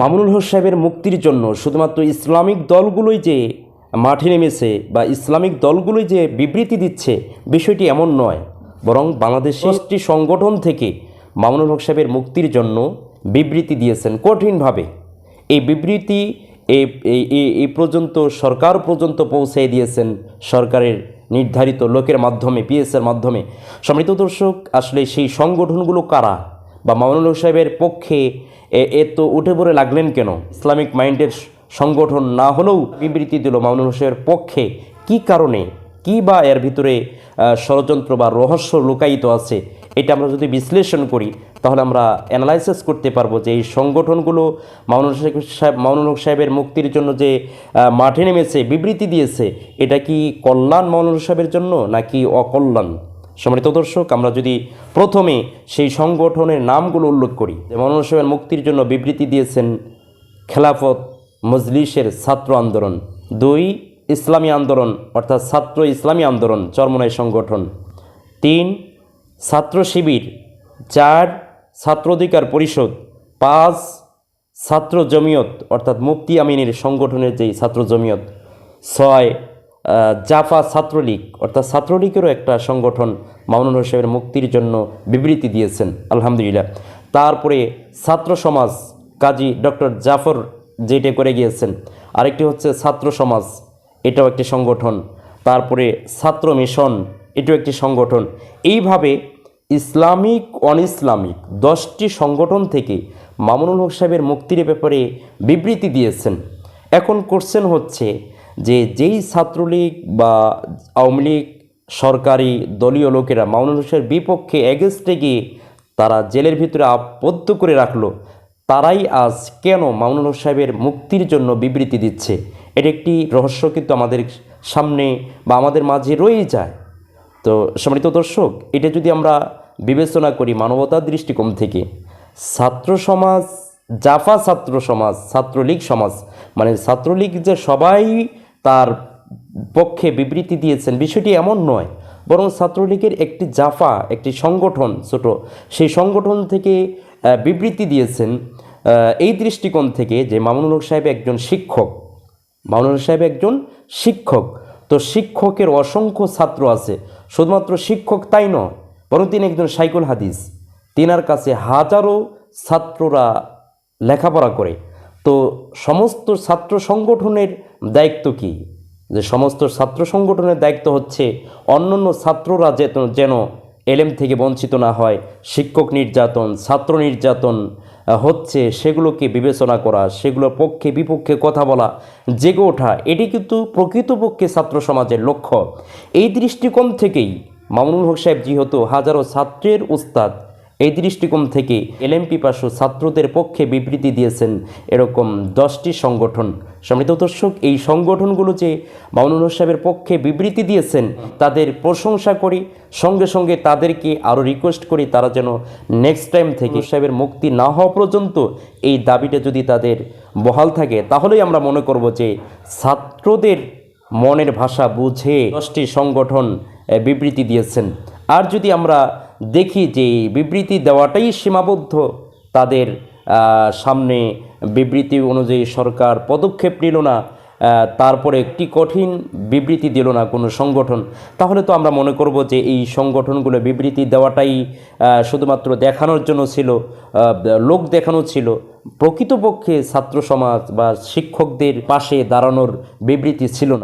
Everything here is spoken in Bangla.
মামুনুল হক সাহেবের মুক্তির জন্য শুধুমাত্র ইসলামিক দলগুলোই যে মাঠে নেমেছে বা ইসলামিক দলগুলোই যে বিবৃতি দিচ্ছে, বিষয়টি এমন নয়। বরং বাংলাদেশের একটি সংগঠন থেকে মামুনুল হক সাহেবের মুক্তির জন্য বিবৃতি দিয়েছেন কঠিনভাবে। এই বিবৃতি এই পর্যন্ত, সরকার পর্যন্ত পৌঁছে দিয়েছেন সরকারের নির্ধারিত লোকের মাধ্যমে পিএসের মাধ্যমে। সম্মানিত দর্শক, আসলে সেই সংগঠনগুলো কারা? বা মামুনুল সাহেবের পক্ষে এ- তো উঠে পড়ে লাগলেন কেন? ইসলামিক মাইন্ডের সংগঠন না হলেও বিবৃতি দিল মামুনুল সাহেবের পক্ষে। কি কারণে? কি বা এর ভিতরে ষড়যন্ত্র বা রহস্য লুকায়িত আছে? এটা আমরা যদি বিশ্লেষণ করি, তাহলে আমরা অ্যানালাইসিস করতে পারব যে এই সংগঠনগুলো মামুনুল সাহেব, মামুনুল সাহেবের মুক্তির জন্য যে মাঠে নেমেছে, বিবৃতি দিয়েছে, এটা কি কল্যাণ মামুনুল সাহেবের জন্য নাকি অকল্যাণ? সম্মানিত দর্শক, আমরা যদি প্রথমে সেই সংগঠনের নামগুলো উল্লেখ করি যে মামুনুল সাহেবের মুক্তির জন্য বিবৃতি দিয়েছেন, খেলাফত মজলিসের ছাত্র আন্দোলন, দুই, ইসলামী আন্দোলন, অর্থাৎ ছাত্র ইসলামী আন্দোলন, চরমনাই সংগঠন, তিন, ছাত্র শিবির, চার, ছাত্র অধিকার পরিষদ, পাঁচ, ছাত্র জমিয়ত, অর্থাৎ মুক্তি আমিনের সংগঠনের যেই ছাত্র জমিয়ত, ছয় জাফা ছাত্রলীগ, অর্থাৎ ছাত্রলীগেরও একটা সংগঠন মামুনুল হোসেনের মুক্তির জন্য বিবৃতি দিয়েছেন, আলহামদুলিল্লাহ। তারপরে ছাত্র সমাজ কাজী ডক্টর জাফর যেটা করে গিয়েছেন, আরেকটি হচ্ছে ছাত্র সমাজ, এটাও একটি সংগঠন। তারপরে ছাত্র মিশন, এটাও একটি সংগঠন। এইভাবে ইসলামিক অন ইসলামিক দশটি সংগঠন থেকে মামুনুল হক সাহেবের মুক্তির ব্যাপারে বিবৃতি দিয়েছেন। এখন কোশ্চেন হচ্ছে যে যেই ছাত্রলীগ বা আওয়ামী লীগ সরকারি দলীয় লোকেরা মামুনুল হক সাহেবের বিপক্ষে এগেস্টে গিয়ে তারা জেলের ভিতরে আবদ্ধ করে রাখল, তারাই আজ কেন মামুনুল সাহেবের মুক্তির জন্য বিবৃতি দিচ্ছে? এটা একটি রহস্য কিন্তু আমাদের সামনে বা আমাদের মাঝে রয়েই যায়। তো সম্মানিত দর্শক, এটা যদি আমরা বিবেচনা করি মানবতার দৃষ্টিকোণ থেকে, ছাত্র সমাজ, জাফা ছাত্র সমাজ, ছাত্রলীগ সমাজ মানে ছাত্রলীগ যে সবাই তার পক্ষে বিবৃতি দিয়েছেন। বিষয়টি এমন নয়, বরং ছাত্রলীগের একটি জাফা, একটি সংগঠন ছোট, সেই সংগঠন থেকে বিবৃতি দিয়েছেন এই দৃষ্টিকোণ থেকে যে মামুনুল সাহেব একজন শিক্ষক। মামুনুল সাহেব একজন শিক্ষক। তো শিক্ষকের অসংখ্য ছাত্র আছে, শুধুমাত্র শিক্ষক তাই নয়, বরং তিনি একজন সাইকুল হাদিস। তিনার কাছে হাজারো ছাত্ররা লেখাপড়া করে। তো সমস্ত ছাত্র সংগঠনের দায়িত্ব কি? যে সমস্ত ছাত্র সংগঠনের দায়িত্ব হচ্ছে অন্যান্য ছাত্ররা যেন যেন এলেম থেকে বঞ্চিত না হয়, শিক্ষক নির্যাতন, ছাত্র নির্যাতন হচ্ছে সেগুলোকে বিবেচনা করা, সেগুলোর পক্ষে বিপক্ষে কথা বলা, জেগে ওঠা, এটি কিন্তু প্রকৃতপক্ষে ছাত্র সমাজের লক্ষ্য। এই দৃষ্টিকোণ থেকেই মামুনুল হক সাহেব যেহেতু হাজারো ছাত্রের উস্তাদ এই দৃষ্টিকোণ থেকে এলএমপি পাশু ছাত্রদের পক্ষে বিবৃতি দিয়েছেন এরকম দশটি সংগঠন। সম্মিলিত দর্শক, এই সংগঠনগুলো যে মামুনুল হক সাহেবের পক্ষে বিবৃতি দিয়েছেন, তাদের প্রশংসা করি, সঙ্গে সঙ্গে তাদেরকে আরও রিকোয়েস্ট করি, তারা যেন নেক্সট টাইম থেকে সাহেবের মুক্তি না হওয়া পর্যন্ত এই দাবিটা যদি তাদের বহাল থাকে, তাহলেই আমরা মনে করব যে ছাত্রদের মনের ভাষা বুঝে দশটি সংগঠন বিবৃতি দিয়েছেন। আর যদি আমরা দেখি যে বিবৃতি দেওয়াটাই সীমাবদ্ধ। তাদের সামনে বিবৃতি অনুযায়ী সরকার পদক্ষেপ নিল না তারপরে একটি কঠিন বিবৃতি দিল না কোনো সংগঠন। তাহলে তো আমরা মনে করব যে এই সংগঠনগুলো বিবৃতি দেওয়াটাই শুধুমাত্র দেখানোর জন্য ছিল লোক দেখানো ছিল। প্রকৃতপক্ষে ছাত্র সমাজ বা শিক্ষকদের পাশে দাঁড়ানোর বিবৃতি ছিল না।